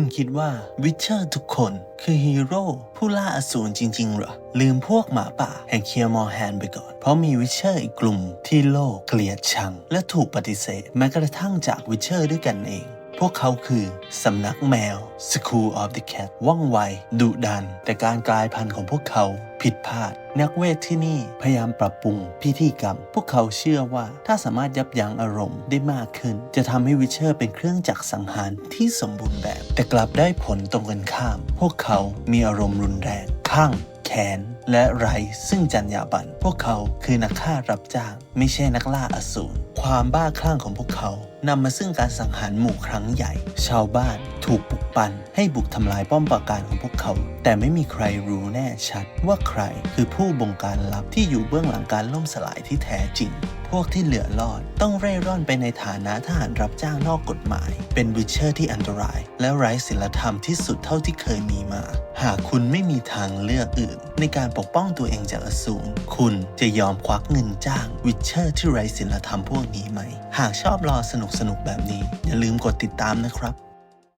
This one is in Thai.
คุณคิดว่าวิเชอร์ทุกคนคือฮีโร่ผู้ล่าอสูรจริง ๆ เหรอ ลืมพวกหมาป่าแห่งเคียร์มอร์แฮนไปก่อน เพราะมีวิเชอร์อีกกลุ่มที่โลกเกลียดชัง และถูกปฏิเสธ แม้กระทั่งจากวิเชอร์ด้วยกันเอง พวกเขาคือ สำนักแมว School of the Cat ว่องไว ดุดัน แต่การกลายพันธุ์ของพวกเขา ผิดพลาดนักเวทที่นี่พยายามปรับปรุงพิธีกรรม พวกเขาเชื่อว่าถ้าสามารถยับยั้งอารมณ์ได้มากขึ้น จะทำให้วิเชอร์เป็นเครื่องจักรสังหารที่สมบูรณ์แบบ แต่กลับได้ผลตรงกันข้าม พวกเขามีอารมณ์รุนแรงข้างแค้นและไร้ซึ่งจรรยาบรรณพวกเขาคือนักฆ่ารับจ้าง ไม่ใช่นักล่าอสูรความบ้าคลั่งของพวกเขานำมาซึ่งการสังหารหมู่ครั้งใหญ่ ชาวบ้าน ถูกปลุกปั่นให้บุกทำลายป้อมปราการของพวกเขา แต่ไม่มีใครรู้แน่ชัดว่าใครคือผู้บงการลับที่อยู่เบื้องหลังการล่มสลายที่แท้จริง พวกที่เหลือรอดต้องเร่ร่อนไปในฐานะทหารรับจ้างนอกกฎหมาย เป็นวิเชอร์ที่อันตราย และไร้ศีลธรรมที่สุดเท่าที่เคยมีมา หากคุณไม่มีทางเลือกอื่น ในการปกป้องตัวเองจากอสูรคุณจะยอมควักเงินจ้างวิเชอร์ที่ไร้ศีลธรรมพวกนี้ไหม หากชอบรอสนุกๆแบบนี้อย่าลืมกดติดตามนะครับ